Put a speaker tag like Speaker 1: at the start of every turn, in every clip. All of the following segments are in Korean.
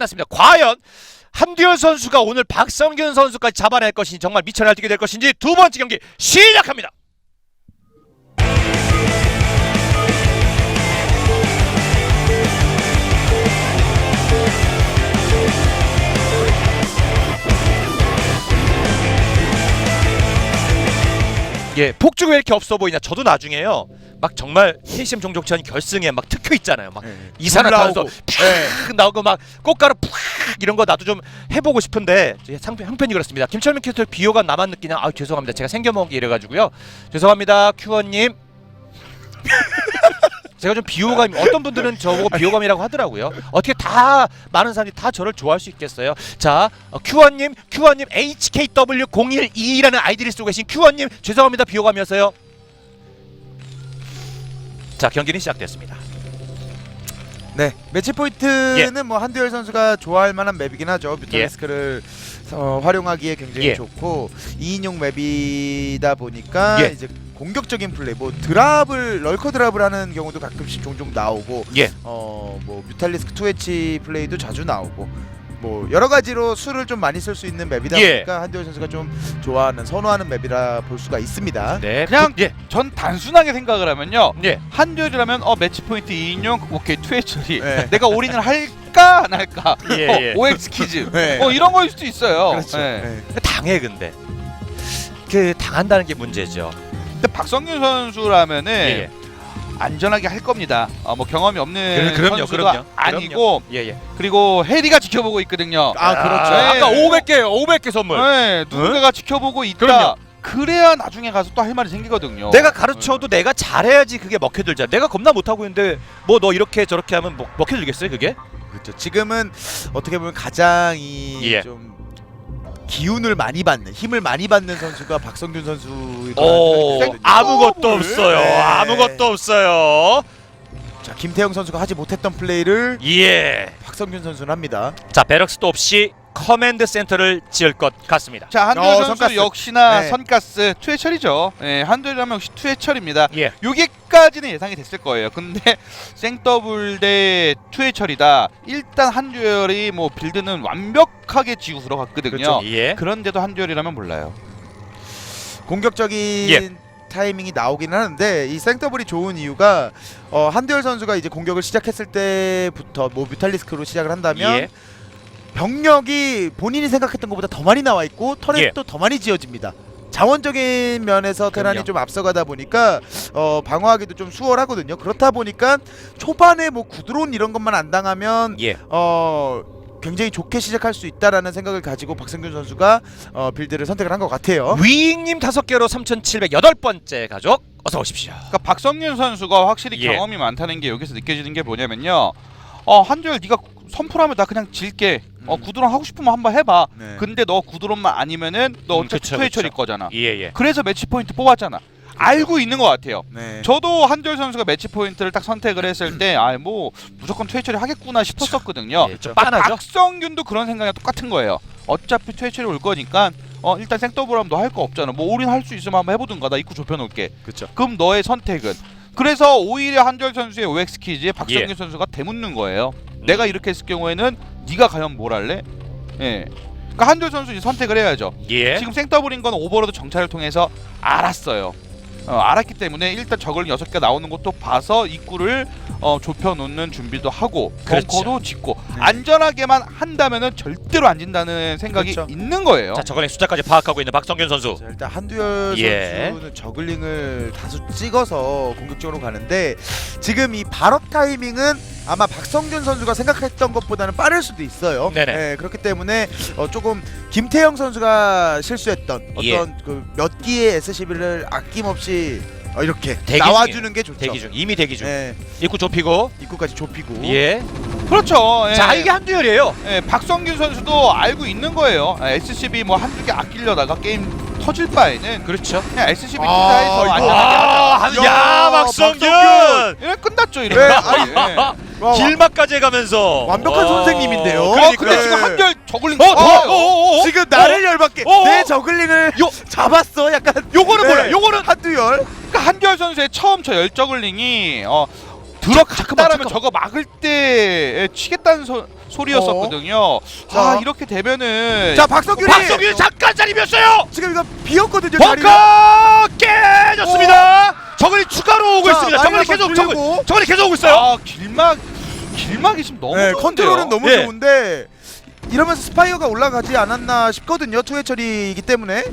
Speaker 1: 끝났습니다. 과연 한두열 선수가 오늘 박성균 선수까지 잡아낼 것인지 정말 미쳐 날뛰게 될 것인지 두 번째 경기 시작합니다. 예, 폭주가 왜 이렇게 없어 보이냐? 저도 나중에요. 막 정말 KCM 종족전 결승에 막 특효 있잖아요. 막 이산화 탄소
Speaker 2: 나오고.
Speaker 1: 팍 나오고 막 꽃가루 팍 이런 거 나도 좀 해보고 싶은데 제 상편 형편이 그렇습니다. 김철민 캐스터 비호감 나만 느끼냐? 아 죄송합니다. 제가 생겨먹은 게 이래가지고요. 죄송합니다, 큐어님. 제가 좀 비호감 어떤 분들은 저보고 비호감이라고 하더라고요. 어떻게 다 많은 사람들이 다 저를 좋아할 수 있겠어요? 자, 어, 큐어님, 큐어님 HKW012라는 아이디를 쓰고 계신 큐어님 죄송합니다 비호감이었어요. 자 경기는 시작됐습니다.
Speaker 2: 네 매치 포인트는
Speaker 1: 예.
Speaker 2: 뭐 한두열 선수가 좋아할 만한 맵이긴 하죠. 뮤탈리스크를 어, 활용하기에 굉장히
Speaker 1: 예.
Speaker 2: 좋고 2인용 맵이다 보니까
Speaker 1: 예.
Speaker 2: 이제 공격적인 플레이, 뭐 드랍을 럴커 드랍을 하는 경우도 가끔씩 종종 나오고,
Speaker 1: 예.
Speaker 2: 어뭐 뮤탈리스크 투에치 플레이도 자주 나오고, 뭐 여러 가지로 수를 좀 많이 쓸 수 있는 맵이다
Speaker 1: 예.
Speaker 2: 보니까 한두열 선수가 좀 좋아하는 선호하는 맵이라 볼 수가 있습니다.
Speaker 1: 네,
Speaker 3: 그냥-
Speaker 1: 예,
Speaker 3: 전 단순하게 생각을 하면요.
Speaker 1: 예.
Speaker 3: 한듀얼이라면 어 매치 포인트 2인용 오케이 투회 처리.
Speaker 2: 네.
Speaker 3: 내가 올인을 할까 안 할까?
Speaker 1: 예,
Speaker 3: 어,
Speaker 1: 예.
Speaker 3: OX 퀴즈.
Speaker 2: 네.
Speaker 3: 어 이런 거일 수도 있어요.
Speaker 2: 그렇죠.
Speaker 3: 네.
Speaker 2: 네.
Speaker 1: 당해 근데 그 당한다는 게 문제죠.
Speaker 3: 근데 박성균 선수라면은
Speaker 1: 예, 예.
Speaker 3: 안전하게 할 겁니다. 어, 뭐 경험이 없는
Speaker 1: 그- 그럼요,
Speaker 3: 선수도
Speaker 1: 그럼요.
Speaker 3: 아니고
Speaker 1: 예, 예.
Speaker 3: 그리고 해리가 지켜보고 있거든요.
Speaker 2: 아 그렇죠.
Speaker 3: 네.
Speaker 1: 아까 500개, 500개 선물.
Speaker 3: 네, 누군가가 지켜보고 있다.
Speaker 1: 그럼요.
Speaker 3: 그래야 나중에 가서 또 할 말이 생기거든요.
Speaker 1: 내가 가르쳐도 내가 잘해야지 그게 먹혀들잖아. 내가 겁나 못하고 있는데 뭐 너 이렇게 저렇게 하면 먹, 먹혀들겠어요 그게?
Speaker 2: 그렇죠. 지금은 어떻게 보면 가장 이
Speaker 1: 예.
Speaker 2: 좀 기운을 많이 받는 힘을 많이 받는 선수가 박성균 선수.
Speaker 1: 오, 아무것도 없어요.
Speaker 2: 네.
Speaker 1: 아무것도 없어요.
Speaker 2: 자 김태형 선수가 하지 못했던 플레이를
Speaker 1: 예.
Speaker 2: 박성균 선수는 합니다.
Speaker 1: 자 배럭스도 없이 커맨드 센터를 지을 것 같습니다.
Speaker 3: 자 한두열
Speaker 2: 어,
Speaker 3: 선수
Speaker 2: 선가스.
Speaker 3: 역시나
Speaker 2: 네. 선가스
Speaker 3: 투회 처리죠. 네, 한두열하면 역시 투회 처리입니다.
Speaker 1: 예.
Speaker 3: 여기까지는 예상이 됐을 거예요. 근데 생더블 대 투회 처리다. 일단 한두열이 뭐 빌드는 완벽하게 지고 들어갔거든요.
Speaker 2: 그렇죠.
Speaker 1: 예.
Speaker 3: 그런데도 한두열이라면 몰라요.
Speaker 2: 공격적인
Speaker 1: 예.
Speaker 2: 타이밍이 나오긴 하는데 이 생더블이 좋은 이유가 어, 한두열 선수가 이제 공격을 시작했을 때부터 뭐 뮤탈리스크로 시작을 한다면
Speaker 1: 예.
Speaker 2: 병력이 본인이 생각했던 것보다 더 많이 나와 있고 터렛도 더 많이 지어집니다. 자원적인 면에서 테란이
Speaker 1: 그럼요.
Speaker 2: 좀 앞서가다 보니까 어, 방어하기도 좀 수월하거든요. 그렇다 보니까 초반에 뭐 구드론 이런 것만 안 당하면
Speaker 1: 예.
Speaker 2: 어 굉장히 좋게 시작할 수 있다라는 생각을 가지고 박성균 선수가 어, 빌드를 선택을 한 것 같아요.
Speaker 1: 위잉님 다섯 개로 3,708번째 가족 어서 오십시오.
Speaker 3: 그러니까 박성균 선수가 확실히
Speaker 1: 예.
Speaker 3: 경험이 많다는 게 여기서 느껴지는 게 뭐냐면요. 어 한두열 네가 선풀하면 나 그냥 질게. 어
Speaker 2: 음.
Speaker 3: 구드론 하고 싶으면 한번 해봐.
Speaker 2: 네.
Speaker 3: 근데 너 구드론만 아니면은 너
Speaker 1: 음,
Speaker 3: 어차피
Speaker 1: 그쵸, 그쵸.
Speaker 3: 처리 거잖아.
Speaker 1: 예, 예.
Speaker 3: 그래서 매치 포인트 뽑았잖아. 알고 있는 것 같아요.
Speaker 2: 네.
Speaker 3: 저도 한절 선수가 매치 포인트를 딱 선택을 했을 때, 아 뭐 무조건 투회 처리 하겠구나 싶었었거든요.
Speaker 1: 예, 좀
Speaker 3: 빡-
Speaker 1: 빤하죠?
Speaker 3: 박성균도 그런 생각이 똑같은 거예요. 어차피 투회 처리 올 거니까, 어 일단 생더블하면 너 할 거 없잖아. 뭐 올인 할 수 있으면 한번 해보든가. 나 입구 좁혀놓을게.
Speaker 2: 그렇죠.
Speaker 3: 그럼 너의 선택은? 그래서 오히려 한절 선수의 OX 퀴즈에 박성균
Speaker 1: 예.
Speaker 3: 선수가 대묻는 거예요. 내가 이렇게 했을 경우에는 네가 과연 뭘 할래? 예. 그러니까 한절 선수 이제 선택을 해야죠.
Speaker 1: 예.
Speaker 3: 지금 생더블인 건 오버로드 정찰을 통해서 알았어요. 어, 알았기 때문에 일단 저걸 6개 나오는 것도 봐서 입구를 어, 좁혀놓는 준비도 하고
Speaker 1: 그렇죠.
Speaker 3: 벙커도 짓고
Speaker 2: 네.
Speaker 3: 안전하게만 한다면은 절대로 안 진다는 생각이
Speaker 2: 그렇죠.
Speaker 3: 있는 거예요.
Speaker 1: 자, 저거의 숫자까지 파악하고 있는 박성균 선수.
Speaker 2: 자, 일단 한두열
Speaker 1: 예.
Speaker 2: 선수는 저글링을 다수 찍어서 공격적으로 가는데 지금 이 발업 타이밍은 아마 박성균 선수가 생각했던 것보다는 빠를 수도 있어요.
Speaker 1: 네네.
Speaker 2: 예, 그렇기 때문에 어, 조금 김태형 선수가 실수했던 어떤
Speaker 1: 예.
Speaker 2: 그몇 기의 SCB를 아낌없이 어, 이렇게
Speaker 1: 대기
Speaker 2: 나와주는 게 좋죠.
Speaker 1: 대기 중. 이미 대기 중.
Speaker 2: 예,
Speaker 1: 입구 좁히고.
Speaker 2: 입구까지 좁히고.
Speaker 1: 예.
Speaker 3: 그렇죠. 예.
Speaker 1: 자, 이게 한두 열이에요.
Speaker 3: 예, 박성균 선수도 알고 있는 거예요. 아, SCB 뭐 한두 개 아끼려다가 게임 터질 바에는
Speaker 1: 그렇죠.
Speaker 3: 그냥 SCB
Speaker 2: 아,
Speaker 3: 투자해서
Speaker 2: 이거-
Speaker 3: 안전하게
Speaker 1: 아,
Speaker 3: 하자.
Speaker 1: 한,
Speaker 2: 야,
Speaker 1: 야, 박성균!
Speaker 3: 이래 끝났죠
Speaker 2: 네,
Speaker 3: 이러면.
Speaker 2: 아니,
Speaker 3: 예.
Speaker 2: 와,
Speaker 1: 길막까지 해가면서
Speaker 2: 완벽한
Speaker 1: 와.
Speaker 2: 선생님인데요.
Speaker 3: 어,
Speaker 1: 그러니까.
Speaker 3: 근데
Speaker 2: 네.
Speaker 3: 지금 한결 저글링
Speaker 1: 어, 어. 어, 어, 어?
Speaker 2: 지금 나를 열받게
Speaker 1: 어, 어.
Speaker 2: 내 저글링을
Speaker 1: 요-
Speaker 2: 잡았어 약간
Speaker 1: 요거는
Speaker 2: 네.
Speaker 1: 뭐야? 요거는
Speaker 2: 한두 열
Speaker 3: 그러니까 한결 선수의 처음 저 열저글링이 어 들어갔다라면
Speaker 1: 잠깐만.
Speaker 3: 저거 막을 때 치겠다는 소, 소리였었거든요.
Speaker 2: 자.
Speaker 3: 아 이렇게 되면은
Speaker 2: 자 박성균이
Speaker 1: 박성균 잠깐 자리 비었어요.
Speaker 2: 지금 이거 비었거든요 자리가.
Speaker 1: 벙커 깨졌습니다. 저글이 추가로 오고
Speaker 2: 자,
Speaker 1: 있습니다. 저글이 계속 저글,
Speaker 2: 돌리고.
Speaker 1: 저글이 계속 오고 있어요.
Speaker 3: 아 길막 길막이 지금 너무
Speaker 2: 네,
Speaker 3: 좋은데요.
Speaker 2: 컨트롤은 너무
Speaker 1: 예.
Speaker 2: 좋은데 이러면서 스파이어가 올라가지 않았나 싶거든요. 투회 처리이기 때문에.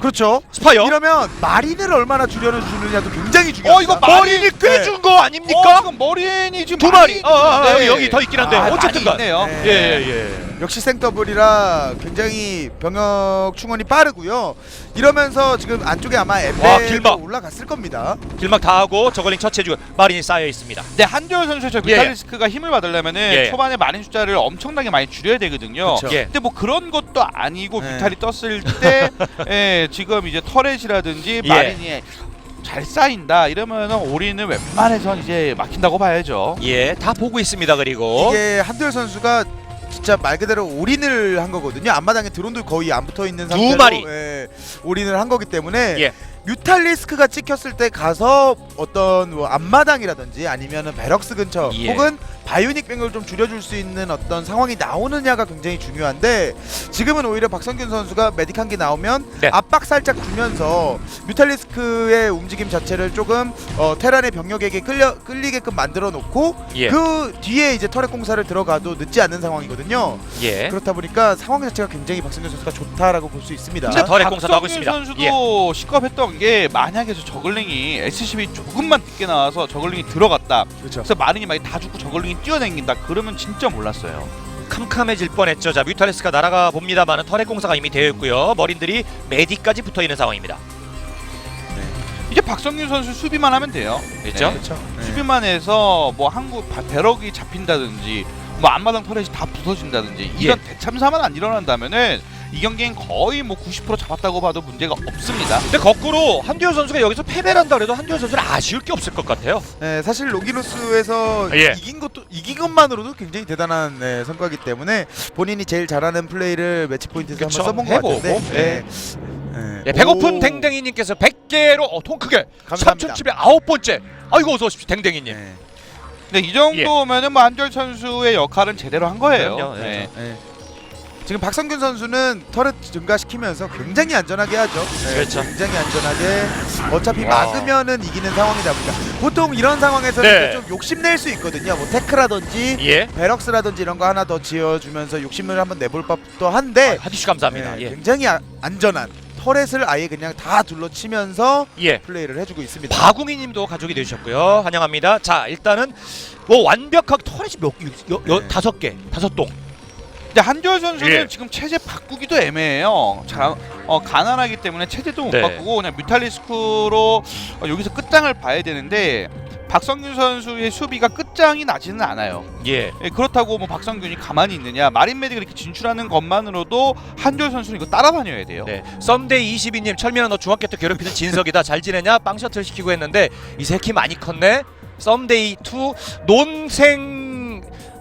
Speaker 2: 그렇죠.
Speaker 1: 스파이어.
Speaker 2: 이러면 마린을 얼마나 줄여주느냐도 굉장히 중요합니다.
Speaker 3: 어 이거
Speaker 1: 머리니
Speaker 3: 마린이
Speaker 1: 꽤
Speaker 2: 네.
Speaker 1: 준거 아닙니까?
Speaker 3: 어, 지금 머리니 지금
Speaker 1: 두 마리. 어, 어, 어,
Speaker 3: 있는데.
Speaker 1: 여기, 여기 더 있긴 한데
Speaker 3: 아,
Speaker 1: 어쨌든
Speaker 3: 많이
Speaker 1: 간.
Speaker 3: 있네요.
Speaker 2: 네.
Speaker 1: 예, 예, 예.
Speaker 2: 역시 생더블이라 굉장히 병역 충원이 빠르고요. 이러면서 지금 안쪽에 아마
Speaker 1: 와,
Speaker 2: 엠베가
Speaker 1: 길막.
Speaker 2: 올라갔을 겁니다.
Speaker 1: 길막 다 하고 저글링 처치해주고 마린이 쌓여 있습니다.
Speaker 3: 근데 한두열 선수의 저
Speaker 1: 예.
Speaker 3: 미탈리스크가 힘을 받으려면은
Speaker 1: 예.
Speaker 3: 초반에 마린 숫자를 엄청나게 많이 줄여야 되거든요.
Speaker 2: 그쵸.
Speaker 1: 예.
Speaker 3: 근데 뭐 그런 것도 아니고
Speaker 2: 네.
Speaker 3: 뮤탈이 떴을 때 예, 지금 이제 터렛이라든지
Speaker 1: 예.
Speaker 3: 마린이 잘 쌓인다 이러면은 올인은 웬만해선 이제 막힌다고 봐야죠.
Speaker 1: 예, 다 보고 있습니다. 그리고
Speaker 2: 이게 한두열 선수가 진짜 말 그대로 올인을 한 거거든요. 앞마당에 드론도 거의 안 붙어 있는
Speaker 1: 두
Speaker 2: 상태로
Speaker 1: 마리.
Speaker 2: 예, 올인을 한 거기 때문에
Speaker 1: 예.
Speaker 2: 뮤탈리스크가 찍혔을 때 가서 어떤 뭐 앞마당이라든지 아니면은 베럭스 근처
Speaker 1: 예.
Speaker 2: 혹은 바이오닉 병을 좀 줄여줄 수 있는 어떤 상황이 나오느냐가 굉장히 중요한데 지금은 오히려 박성균 선수가 메딕 한 개 나오면
Speaker 1: 네.
Speaker 2: 압박 살짝 주면서 뮤탈리스크의 움직임 자체를 조금 어, 테란의 병력에게 끌려 끌리게끔 만들어 놓고
Speaker 1: 예,
Speaker 2: 그 뒤에 이제 터렛 공사를 들어가도 늦지 않는 상황이거든요.
Speaker 1: 예.
Speaker 2: 그렇다 보니까 상황 자체가 굉장히 박성균 선수가 좋다라고 볼 수 있습니다.
Speaker 1: 자, 더- 터렛 공사도 하고 있습니다.
Speaker 3: 선수도 시겁했던 게 만약에 저 저글링이 SCB 조금만 늦게 나와서 저글링이 들어갔다.
Speaker 2: 그렇죠.
Speaker 3: 그래서 마린이 많이 다 죽고 저글링이 뛰어다닌다. 그러면 진짜 몰랐어요.
Speaker 1: 캄캄해질 뻔했죠. 자, 뮤탈리스가 날아가 봅니다만은 터렛 공사가 이미 되어 있고요. 머린들이 메디까지 붙어 있는 상황입니다.
Speaker 3: 이제 박성균 선수 수비만 하면 돼요.
Speaker 1: 그렇죠?
Speaker 3: 네.
Speaker 2: 그렇죠. 네.
Speaker 3: 수비만 해서 뭐 한국 바- 배럭이 잡힌다든지 뭐 앞마당 터렛이 다 부서진다든지 이런 대참사만 안 일어난다면은 이 경기는 거의 뭐 90% 잡았다고 봐도 문제가 없습니다.
Speaker 1: 근데 거꾸로 한두열 선수가 여기서 패배를 한다 그래도 한두열 선수는 아쉬울 게 없을 것 같아요.
Speaker 2: 네, 사실 로기노스에서
Speaker 1: 예.
Speaker 2: 이긴 것도 이긴 것만으로도 굉장히 대단한 네, 성과이기 때문에 본인이 제일 잘하는 플레이를 매치 포인트에서
Speaker 1: 그쵸,
Speaker 2: 한번 써본 것
Speaker 1: 해보고,
Speaker 2: 같은데. 네.
Speaker 1: 예, 배고픈
Speaker 2: 오.
Speaker 1: 댕댕이님께서 100개로 어, 통 크게
Speaker 2: 감사합니다.
Speaker 1: 3,700 아홉 번째. 아이고 어서 오십시오 댕댕이님.
Speaker 2: 네.
Speaker 3: 근데 이 정도면은 뭐 한절 선수의 역할은 제대로 한 거예요.
Speaker 1: 그럼요, 예.
Speaker 3: 네.
Speaker 2: 네. 지금 박성균 선수는 터렛 증가시키면서 굉장히 안전하게 하죠. 네,
Speaker 1: 그렇죠.
Speaker 2: 굉장히 안전하게 어차피
Speaker 1: 와.
Speaker 2: 막으면은 이기는 상황이다 보니까 보통 이런 상황에서는
Speaker 1: 네.
Speaker 2: 좀 욕심낼 수 있거든요. 뭐 테크라든지
Speaker 1: 예.
Speaker 2: 베럭스라든지 이런 거 하나 더 지어주면서 욕심을 한번 내볼 법도 한데
Speaker 1: 아, 하디슈 감사합니다.
Speaker 2: 네,
Speaker 1: 예.
Speaker 2: 굉장히 아, 안전한 터렛을 아예 그냥 다 둘러치면서
Speaker 1: 예.
Speaker 2: 플레이를 해주고 있습니다.
Speaker 1: 바궁이님도 가족이 되셨고요. 환영합니다. 자 일단은 뭐 완벽하게 터렛이 몇 여, 여,
Speaker 2: 네.
Speaker 1: 다섯 개 다섯 동.
Speaker 3: 근데 한절 선수는
Speaker 1: 예.
Speaker 3: 지금 체제 바꾸기도 애매해요. 자, 어, 가난하기 때문에 체제도 못
Speaker 1: 네.
Speaker 3: 바꾸고 그냥 뮤탈리스크로 어, 여기서 끝장을 봐야 되는데 박성균 선수의 수비가 끝장이 나지는 않아요.
Speaker 1: 예.
Speaker 3: 예, 그렇다고 뭐 박성균이 가만히 있느냐? 마린 메딕을 이렇게 진출하는 것만으로도 한절 선수는 이거 따라다녀야 돼요.
Speaker 1: 네. 썸데이 22님 철민아 너 중학교 때 괴롭히는 진석이다. 잘 지내냐? 빵 셔틀 시키고 했는데 이 새끼 많이 컸네. 썸데이 2 논생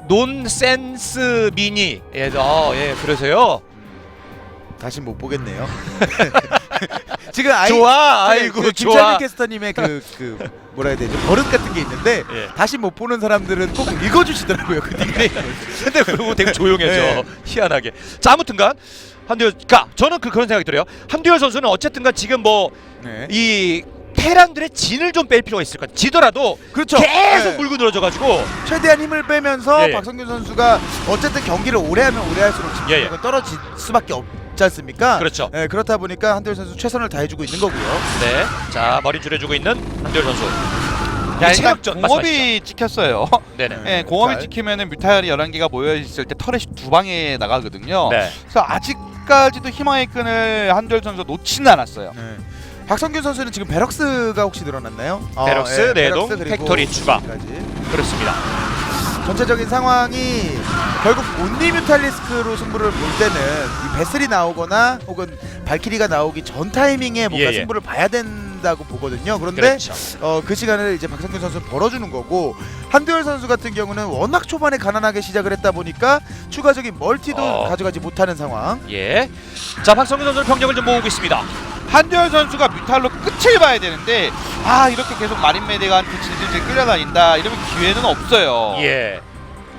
Speaker 1: 논센스 미니. 예, 어, 예, 그러세요.
Speaker 2: 다시 못 보겠네요. 지금 아이
Speaker 1: 좋아.
Speaker 2: 그-
Speaker 1: 아이고
Speaker 2: 그
Speaker 1: 좋아.
Speaker 2: 김찬민 캐스터님의 그, 그 뭐라 해야 되죠 버릇 같은 게 있는데
Speaker 1: 예.
Speaker 2: 다시 못 보는 사람들은 꼭 읽어주시더라고요. 그 닉네임.
Speaker 1: 근데 그러고 되게 조용해져.
Speaker 2: 네.
Speaker 1: 희한하게. 자, 아무튼간 한두열 가 저는 그 그런 생각이 들어요. 한두열 선수는 어쨌든간 지금 뭐
Speaker 2: 네.
Speaker 1: 이 테란들의 진을 좀 뺄 필요가 있을 것 같아요. 지더라도
Speaker 2: 그렇죠.
Speaker 1: 계속
Speaker 2: 네.
Speaker 1: 물고 늘어져 가지고
Speaker 2: 최대한 힘을 빼면서
Speaker 1: 예.
Speaker 2: 박성균 선수가 어쨌든 경기를 오래 하면 오래 할수록
Speaker 1: 예, 예.
Speaker 2: 집중력은 떨어질 수밖에 없지 않습니까?
Speaker 1: 그렇죠.
Speaker 2: 예, 그렇다 보니까 한두열 선수 최선을 다해주고 있는 거고요.
Speaker 1: 네. 자, 머리 줄여주고 있는 한두열 선수.
Speaker 3: 야, 일단
Speaker 1: 체력전
Speaker 3: 공업이 찍혔어요.
Speaker 1: 네네.
Speaker 2: 네.
Speaker 3: 예, 공업이
Speaker 2: 잘.
Speaker 3: 찍히면은 뮤탈이 11개가 모여 있을 때 터렛이 두 방에 나가거든요.
Speaker 1: 네.
Speaker 3: 그래서 아직까지도 희망의 끈을 한절 선수 놓지는 않았어요.
Speaker 2: 네. 박성균 선수는 지금 베럭스가 혹시 늘어났나요? 어,
Speaker 1: 베럭스,
Speaker 2: 예,
Speaker 1: 내동,
Speaker 2: 베럭스 그리고
Speaker 1: 팩토리 추가.
Speaker 2: 까지.
Speaker 1: 그렇습니다.
Speaker 2: 전체적인 상황이 결국 온리 뮤탈리스크로 승부를 볼 때는 이 베슬이 나오거나 혹은 발키리가 나오기 전 타이밍에 뭔가
Speaker 1: 예, 예.
Speaker 2: 승부를 봐야 된다고 보거든요. 그런데
Speaker 1: 그렇죠.
Speaker 2: 어, 그 시간을 이제 박성균 선수 벌어주는 거고 한두열 선수 같은 경우는 워낙 초반에 가난하게 시작을 했다 보니까 추가적인 멀티도
Speaker 1: 어.
Speaker 2: 가져가지 못하는 상황.
Speaker 1: 예. 자, 박성균 선수 병력을 좀 모으고 있습니다.
Speaker 3: 한절 선수가 뮤탈로 끝을 봐야 되는데 아 이렇게 계속 마린 메데가한테 질질질 끌려다닌다 이러면 기회는 없어요.
Speaker 1: 예.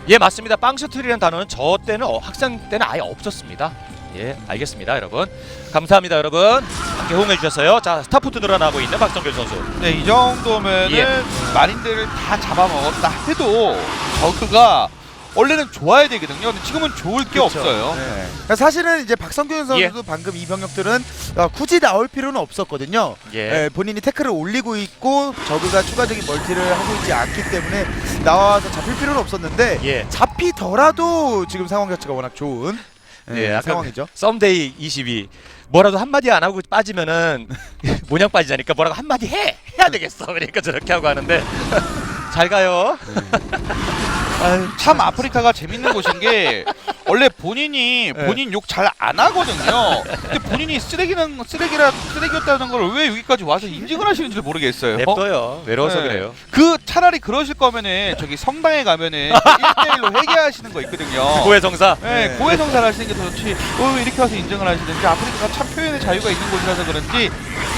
Speaker 1: 예 맞습니다. 빵 셔틀이라는 단어는 저 때는 어, 학생 때는 아예 없었습니다. 예 알겠습니다 여러분 감사합니다 여러분 함께 호응해 주셨어요. 자 스타포트 늘어나고 있는 박성균 선수.
Speaker 3: 네, 이 정도면은
Speaker 1: 예.
Speaker 3: 마린들을 다 잡아먹었다 해도 저그가 원래는 좋아야 되거든요. 근데 지금은 좋을 게
Speaker 2: 그쵸.
Speaker 3: 없어요.
Speaker 2: 네. 그러니까 사실은 이제 박성균 선수도
Speaker 1: 예.
Speaker 2: 방금 이 병력들은 어, 굳이 나올 필요는 없었거든요.
Speaker 1: 예.
Speaker 2: 예, 본인이 태클을 올리고 있고 저그가 추가적인 멀티를 하고 있지 않기 때문에 나와서 잡힐 필요는 없었는데
Speaker 1: 예.
Speaker 2: 잡히더라도 지금 상황 자체가 워낙 좋은 예,
Speaker 1: 예, 약간
Speaker 2: 상황이죠.
Speaker 1: 썸데이 22 뭐라도 한마디 안 하고 빠지면은 모냥 빠지자니까 뭐라고 한마디 해 해야 되겠어 그러니까 저렇게 하고 하는데 잘 가요
Speaker 2: 아유,
Speaker 3: 참 아프리카가 재밌는 곳인 게 원래 본인이
Speaker 2: 네.
Speaker 3: 본인 욕 잘 안 하거든요. 근데 본인이 쓰레기는 쓰레기라 쓰레기였다는 걸 왜 여기까지 와서 인증을 하시는지 모르겠어요.
Speaker 1: 냅둬요 외로워서
Speaker 3: 네.
Speaker 1: 그래요
Speaker 3: 그 차라리 그러실 거면은 저기 성당에 가면은 1대1로 회개하시는 거 있거든요.
Speaker 1: 고해성사
Speaker 3: 네,
Speaker 2: 네.
Speaker 3: 고해성사를 하시는 게 더 좋지. 어, 왜 이렇게 와서 인정을 하시는지 아프리카가 참 표현의 자유가 있는 곳이라서 그런지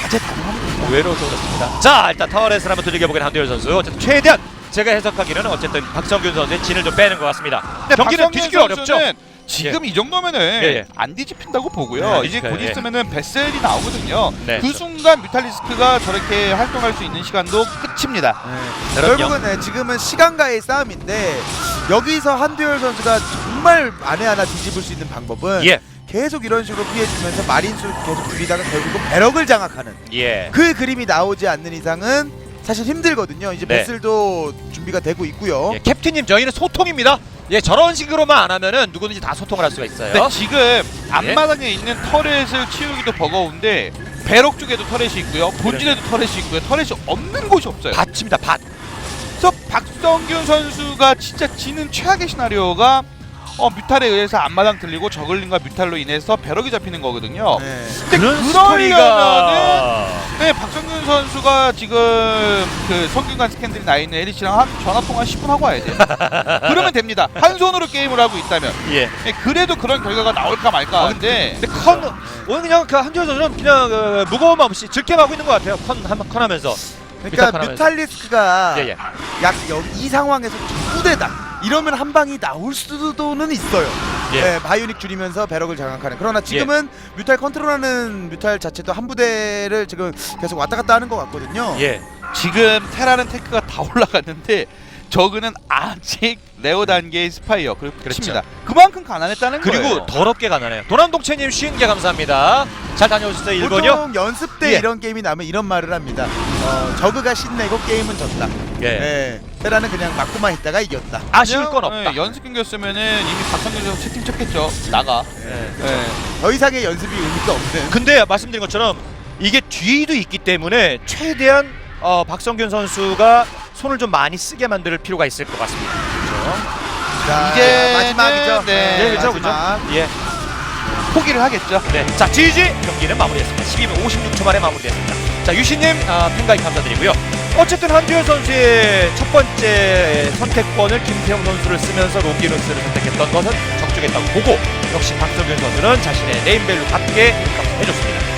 Speaker 3: 다재다능합니다.
Speaker 1: 외로워서 그렇습니다 자 일단 타워레스를 한번 두들겨보긴 한두열 선수 어쨌든 최대한 제가 해석하기로는 어쨌든 박성균 선수의 진을 좀 빼는 것 같습니다 경기는
Speaker 3: 박성균
Speaker 1: 뒤집기 어렵죠
Speaker 3: 선수는 지금 이 정도면은
Speaker 1: 예, 예.
Speaker 3: 안 뒤집힌다고 보고요.
Speaker 1: 네,
Speaker 3: 이제 곧
Speaker 1: 예.
Speaker 3: 있으면은 베셀이 나오거든요.
Speaker 1: 네.
Speaker 3: 그 순간 뮤탈리스크가 저렇게 활동할 수 있는 시간도 끝입니다.
Speaker 2: 네. 결국은 네, 지금은 시간과의 싸움인데 여기서 한두열 선수가 정말 안에 하나 뒤집을 수 있는 방법은
Speaker 1: 예.
Speaker 2: 계속 이런 식으로 피해주면서 마린수 계속 죽이다가 결국은 배럭을 장악하는
Speaker 1: 예.
Speaker 2: 그 그림이 나오지 않는 이상은 사실 힘들거든요. 이제
Speaker 1: 네.
Speaker 2: 베슬도 준비가 되고 있고요.
Speaker 1: 예, 캡틴님 저희는 소통입니다 예 저런 식으로만 안 하면은 누구든지 다 소통을 할 수가 있어요
Speaker 3: 근데 지금 앞마당에 있는 터렛을 치우기도 버거운데 배럭 쪽에도 터렛이 있고요. 본진에도 터렛이 있고요. 터렛이 없는 곳이 없어요.
Speaker 1: 밭입니다 밭
Speaker 3: 그래서 박성균 선수가 진짜 지는 최악의 시나리오가 어, 뮤탈에 의해서 앞마당 들리고 저글링과 뮤탈로 인해서 배럭이 잡히는 거거든요.
Speaker 2: 네.
Speaker 3: 근데
Speaker 1: 그런
Speaker 3: 그러려면은
Speaker 1: 스토리가
Speaker 3: 네, 박성균 선수가 지금 그 성균관 스캔들이 나 있는 에리 씨랑 한 전화 통화 10분 하고 와야 돼요. 그러면 됩니다. 한 손으로 게임을 하고 있다면.
Speaker 1: 예.
Speaker 3: 네, 그래도 그런 결과가 나올까 말까
Speaker 1: 아,
Speaker 3: 하는데
Speaker 1: 근데 컨 오늘 그냥 그 한지호 선수는 그냥 그 무거움 없이 즐겜하고 있는 것 같아요. 컨 한 컨 하면서.
Speaker 2: 그러니까
Speaker 1: 뮤탈
Speaker 2: 뮤탈리스크가
Speaker 1: 예, 예.
Speaker 2: 약 여기 이 상황에서 후대다. 이러면 한 방이 나올 수도는 있어요.
Speaker 1: 예.
Speaker 2: 네, 바이오닉 줄이면서 배럭을 장악하는. 그러나 지금은 뮤탈 컨트롤하는 뮤탈 자체도 한 부대를 지금 계속 왔다 갔다 하는 것 같거든요.
Speaker 1: 예.
Speaker 3: 지금 테라는 테크가 다 올라갔는데 저그는 아직 레오 단계의 스파이어 그리고
Speaker 1: 그렇죠.
Speaker 3: 끝입니다. 그만큼 가난했다는
Speaker 1: 그리고
Speaker 3: 거예요.
Speaker 1: 더럽게 가난해요. 도남동채님 쉬운 게 감사합니다. 잘 다녀오셨어요 일본요?
Speaker 2: 보통 연습 때
Speaker 1: 예.
Speaker 2: 이런 게임이 나면 이런 말을 합니다. 어, 저그가 신내고 게임은 졌다.
Speaker 1: 예.
Speaker 2: 예. 테라는 그냥 맞고만 있다가 이겼다.
Speaker 1: 아쉬울 건 없다.
Speaker 3: 예, 연습 경기였으면은 이미 박성균 선수 채팅 쳤겠죠. 나가.
Speaker 2: 예.
Speaker 3: 예.
Speaker 2: 더 이상의 연습이 의미가 없는.
Speaker 1: 근데 말씀드린 것처럼 이게 뒤도 있기 때문에 최대한 어, 박성균 선수가 손을 좀 많이 쓰게 만들 필요가 있을 것 같습니다.
Speaker 2: 자,
Speaker 3: 이제는
Speaker 2: 마지막이죠.
Speaker 3: 네,
Speaker 1: 예, 그렇죠,
Speaker 2: 마지막.
Speaker 1: 그렇죠. 예.
Speaker 3: 포기를 하겠죠.
Speaker 1: 네. 자, GG 경기는 마무리했습니다. 12분 56초 만에 마무리됐습니다. 자, 유신님 아, 팬가입 감사드리고요. 어쨌든 한두현 선수의 첫 번째 선택권을 김태형 선수를 쓰면서 로기누스를 선택했던 것은 적중했다고 보고 역시 박성균 선수는 자신의 네임밸류답게 해줬습니다.